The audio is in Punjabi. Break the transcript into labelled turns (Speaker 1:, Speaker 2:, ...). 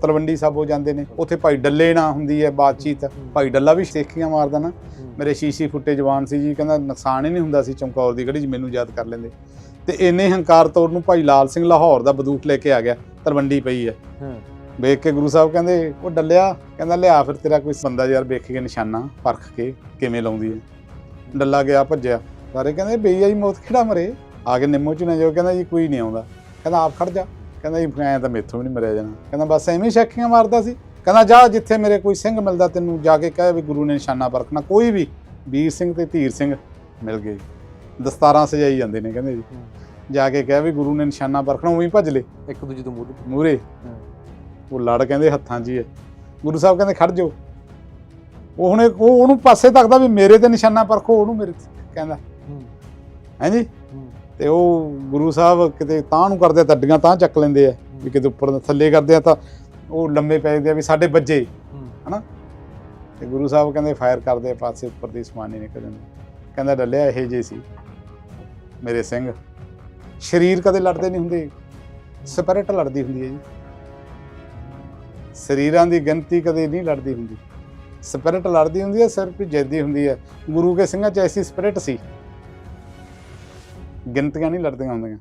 Speaker 1: ਤਲਵੰਡੀ ਸਾਬੋ ਜਾਂਦੇ ਨੇ। ਉੱਥੇ ਭਾਈ ਡੱਲੇ ਨਾਲ ਹੁੰਦੀ ਹੈ ਬਾਤਚੀਤ। ਭਾਈ ਡੱਲਾ ਵੀ ਸੇਖੀਆਂ ਮਾਰਦਾ ਨਾ। ਮੇਰੇ ਸ਼ੀਸ਼ੀ ਫੁੱਟੇ ਜਵਾਨ ਸੀ ਜੀ ਕਹਿੰਦਾ ਨੁਕਸਾਨ ਹੀ ਨਹੀਂ ਹੁੰਦਾ ਸੀ ਚਮਕੌਰ ਦੀ ਗੜੀ 'ਚ ਮੈਨੂੰ ਯਾਦ ਕਰ ਲੈਂਦੇ। ਤੇ ਇੰਨੇ ਹੰਕਾਰ ਤੋੜ ਨੂੰ ਭਾਈ ਲਾਲ ਸਿੰਘ ਲਾਹੌਰ ਦਾ ਬਦੂਕ ਲੈ ਕੇ ਆ ਗਿਆ ਤਲਵੰਡੀ ਪਈ ਹੈ। ਵੇਖ ਕੇ ਗੁਰੂ ਸਾਹਿਬ ਕਹਿੰਦੇ ਉਹ ਡੱਲਿਆ? ਕਹਿੰਦਾ ਲਿਆ ਫਿਰ ਤੇਰਾ ਕੋਈ ਬੰਦਾ ਯਾਰ ਵੇਖ ਕੇ ਨਿਸ਼ਾਨਾ ਪਰਖ ਕੇ ਕਿਵੇਂ ਲਾਉਂਦੀ ਹੈ? ਡੱਲਾ ਗਿਆ ਭੱਜਿਆ। ਸਾਰੇ ਕਹਿੰਦੇ ਬਈ ਆਈ ਮੌਤ ਖੜਾ ਮਰੇ? ਆ ਕੇ ਨਿੰਮੋ ਚ ਨਾ ਜਾਓ ਕਹਿੰਦਾ ਜੀ ਕੋਈ ਨਹੀਂ ਆਉਂਦਾ। ਕਹਿੰਦਾ ਆਪ ਖੜ ਜਾ। ਕਹਿੰਦਾ ਜੀ ਐਂ ਤਾਂ ਮੇਥੋਂ ਵੀ ਨਹੀਂ ਮਰਿਆ ਜਾਣਾ। ਕਹਿੰਦਾ ਬਸ ਐਵੇਂ ਸ਼ੱਕੀਆਂ ਮਾਰਦਾ ਸੀ। ਕਹਿੰਦਾ ਜਾ ਜਿੱਥੇ ਮੇਰੇ ਕੋਈ ਸਿੰਘ ਮਿਲਦਾ ਤੈਨੂੰ ਜਾ ਕੇ ਕਹੇ ਵੀ ਗੁਰੂ ਨੇ ਨਿਸ਼ਾਨਾ ਪਰਖਣਾ। ਕੋਈ ਵੀ ਵੀਰ ਸਿੰਘ ਤੇ ਧੀਰ ਸਿੰਘ ਮਿਲ ਗਏ। ਦਸਤਾਰਾਂ ਸਜਾਈ ਜਾਂਦੇ ਨੇ ਕਹਿੰਦੇ ਜੀ। ਜਾ ਕੇ ਕਹੇ ਵੀ ਗੁਰੂ ਨੇ ਨਿਸ਼ਾਨਾ ਪਰਖਣਾ ਉਵੇਂ ਭੱਜ ਲੇ
Speaker 2: ਇੱਕ ਦੂਜੇ ਤੋਂ ਮੂਰੇ
Speaker 1: ਮੂਰੇ ਉਹ ਲੜ ਕਹਿੰਦੇ ਹੱਥਾਂ 'ਚ ਹੀ ਹੈ। ਗੁਰੂ ਸਾਹਿਬ ਕਹਿੰਦੇ ਖੜ ਜਾਓ। ਉਹ ਹੁਣ ਉਹ ਉਹਨੂੰ ਪਾਸੇ ਤੱਕਦਾ ਵੀ ਮੇਰੇ ਤੇ ਨਿਸ਼ਾਨਾ ਪਰਖੋ ਉਹਨੂੰ ਮੇਰੇ ਤੇ ਕਹਿੰਦਾ।
Speaker 2: ਹੂੰ।
Speaker 1: ਹਾਂਜੀ ਤੇ ਉਹ ਗੁਰੂ ਸਾਹਿਬ ਕਿਤੇ ਤਾਂ ਨੂੰ ਕਰਦੇ ਤੱਡੀਆਂ ਤਾਂ ਚੱਕ ਲੈਂਦੇ ਆ, ਵੀ ਕਿਤੇ ਉੱਪਰ ਥੱਲੇ ਕਰਦੇ ਆ ਤਾਂ ਉਹ ਲੰਮੇ ਪੈ ਜਾਂਦੇ ਆ ਵੀ ਸਾਡੇ ਵੱਜੇ
Speaker 2: ਹੂੰ
Speaker 1: ਤੇ ਗੁਰੂ ਸਾਹਿਬ ਕਹਿੰਦੇ, ਫਾਇਰ ਕਰਦੇ ਪਾਸੇ ਉੱਪਰ ਦੀ ਸਮਾਨੀ ਨਹੀਂ ਨਿਕਲ ਜਾਂਦਾ ਕਹਿੰਦਾ, ਡੱਲਿਆ, ਇਹ ਜੇ ਸੀ ਮੇਰੇ ਸਿੰਘ। ਸਰੀਰ ਕਦੇ ਲੜਦੇ ਨਹੀਂ ਹੁੰਦੇ। ਸਪਿਰਿਟ ਲੜਦੀ ਹੁੰਦੀ ਹੈ ਜੀ। ਸਰੀਰਾਂ ਦੀ ਗਿਣਤੀ ਕਦੇ ਨਹੀਂ ਲੜਦੀ ਹੁੰਦੀ। ਸਪਿਰਿਟ ਲੜਦੀ ਹੁੰਦੀ ਹੈ, ਸਿਰਫ ਹੀ ਜਿੱਦੀ ਹੁੰਦੀ ਹੈ। ਗੁਰੂ ਕੇ ਸਿੰਘਾਂ 'ਚ ਐਸੀ ਸਪਿਰਿਟ ਸੀ। ਗਿਣਤੀਆਂ ਨਹੀਂ ਲੜਦੀਆਂ ਹੁੰਦੀਆਂ।